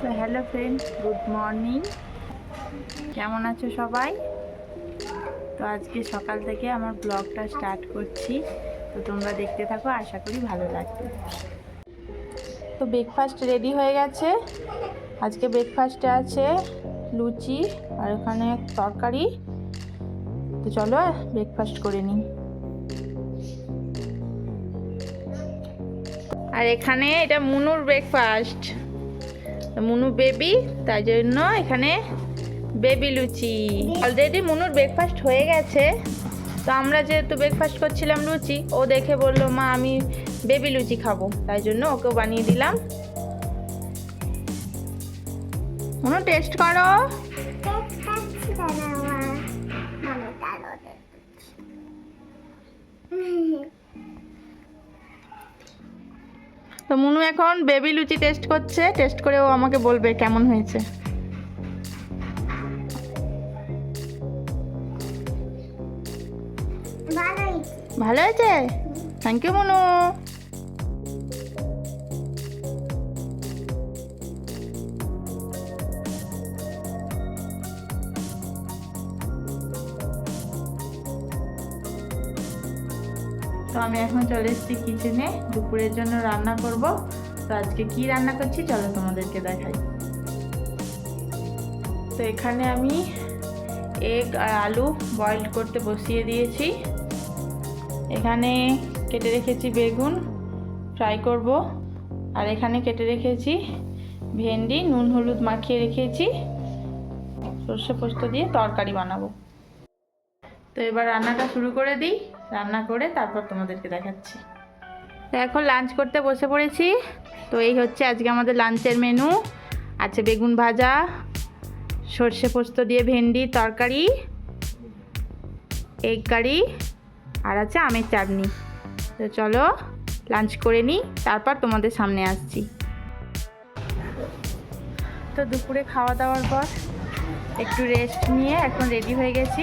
তো hello friends good morning কেমন আছো সবাই? তো আজকে সকাল থেকে আমার ব্লগটা স্টার্ট করছি। তো তোমরা দেখতে থাকো, আশা করি ভালো লাগবে। তো ব্রেকফাস্ট রেডি হয়ে গেছে। আজকে ব্রেকফাস্টে আছে লুচি আর ওখানে তরকারি। তো চলো ব্রেকফাস্ট করে নিই। আর এখানে এটা মুনুর ব্রেকফাস্ট মুনু বেবি তাই জন্য এখানে বেবি লুচি। অলরেডি মুনুর ব্রেকফাস্ট হয়ে গেছে। তো আমরা যেহেতু ব্রেকফাস্ট করছিলাম লুচি, ও দেখে বলল, মা, আমি বেবি লুচি খাব। তাই জন্য ওকেও বানিয়ে দিলাম। মুনু টেস্ট করো। তো মুনু এখন বেবি লুচি টেস্ট করছে টেস্ট করে ও আমাকে বলবে কেমন হয়েছে। ভালো হয়েছে। Thank you Munu. তো আমি এখন চলে এসেছি কিচেনে দুপুরের জন্য রান্না করব। তো আজকে কি রান্না করছি চলো তোমাদেরকে দেখাই। তো এখানে আমি এগ আর আলু বয়েল করতে বসিয়ে দিয়েছি। এখানে কেটে রেখেছি বেগুন ফ্রাই করব। আর এখানে কেটে রেখেছি ভেন্ডি, নুন, হলুদ মাখিয়ে রেখেছি। সর্ষে পোস্ত দিয়ে তরকারি বানাবো। তো এবার রান্নাটা শুরু করে দিই। রান্না করে তারপর তোমাদেরকে দেখাচ্ছি। তো এখন লাঞ্চ করতে বসে পড়েছি। তো এই হচ্ছে আজকে আমাদের লাঞ্চের মেনু আছে বেগুন ভাজা, সর্ষে পোস্ত দিয়ে ভেন্ডি, তরকারি এগ কারি আর আছে আমের চাটনি। তো চলো লাঞ্চ করে নিই, তারপর তোমাদের সামনে আসছি। তো দুপুরে খাওয়া দাওয়ার পর একটু রেস্ট নিয়ে এখন রেডি হয়ে গেছি।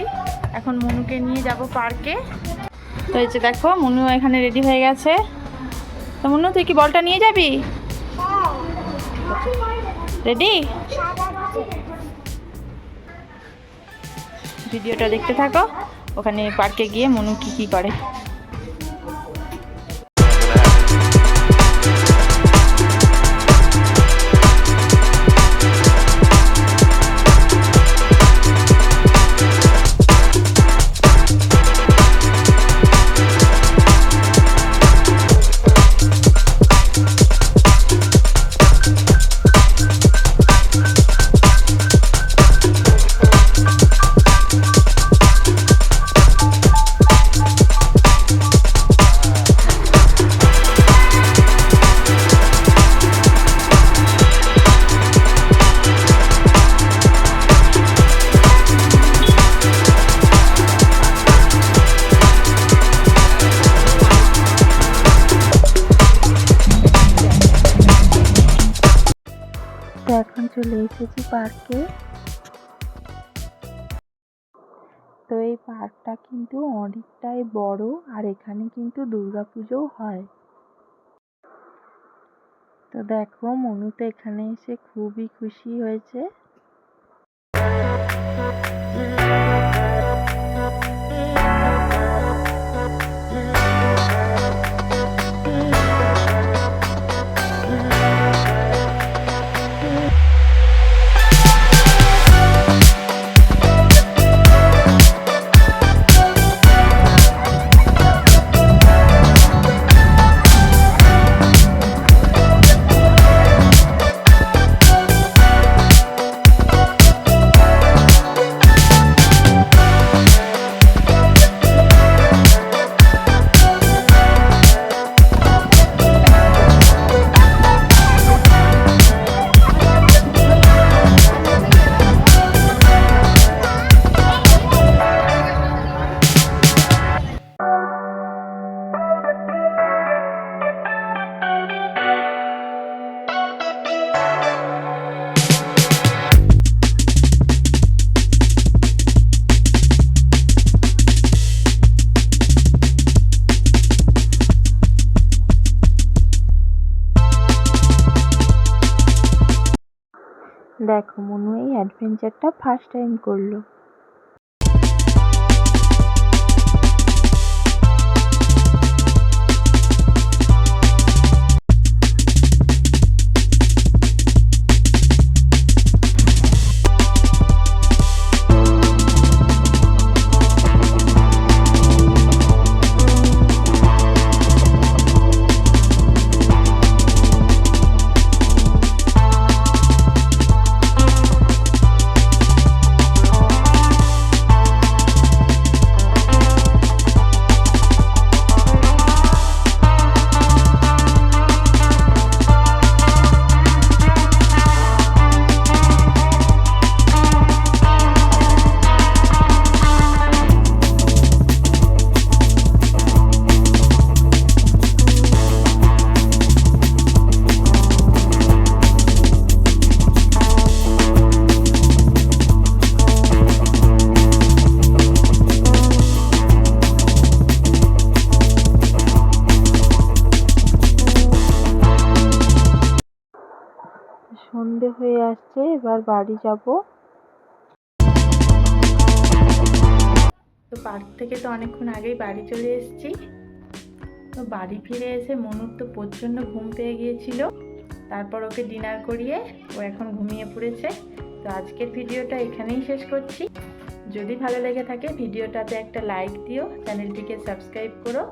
এখন মনুকে নিয়ে যাব পার্কে তো এই যে দেখো, মনু এখানে রেডি হয়ে গেছে। তো মনু, তুই কি বলটা নিয়ে যাবি? রেডি ভিডিওটা দেখতে থাকো। ওখানে পার্কে গিয়ে মনু কি কি করে। চলে এসেছি পার্কে তো এই পার্কটা কিন্তু অনেকটাই বড় আর এখানে কিন্তু দুর্গাপুজোও হয়। তো দেখো মনু তো এখানে এসে খুবই খুশি হয়েছে। দেখো মনু এই অ্যাডভেঞ্চারটা ফার্স্ট টাইম করল। সন্ধে হয়ে আসছে, এবার বাড়ি যাব। তো পার্ক থেকে তো অনেকক্ষণ আগেই বাড়ি চলে এসেছি। তো বাড়ি ফিরে এসে মনুর তো প্রচণ্ড ঘুম পেয়ে গিয়েছিল। তারপর ওকে ডিনার করিয়ে ও এখন ঘুমিয়ে পড়েছে। তো আজকের ভিডিওটা এখানেই শেষ করছি। যদি ভালো লেগে থাকে ভিডিওটাতে একটা লাইক দিও, চ্যানেলটিকে সাবস্ক্রাইব করো।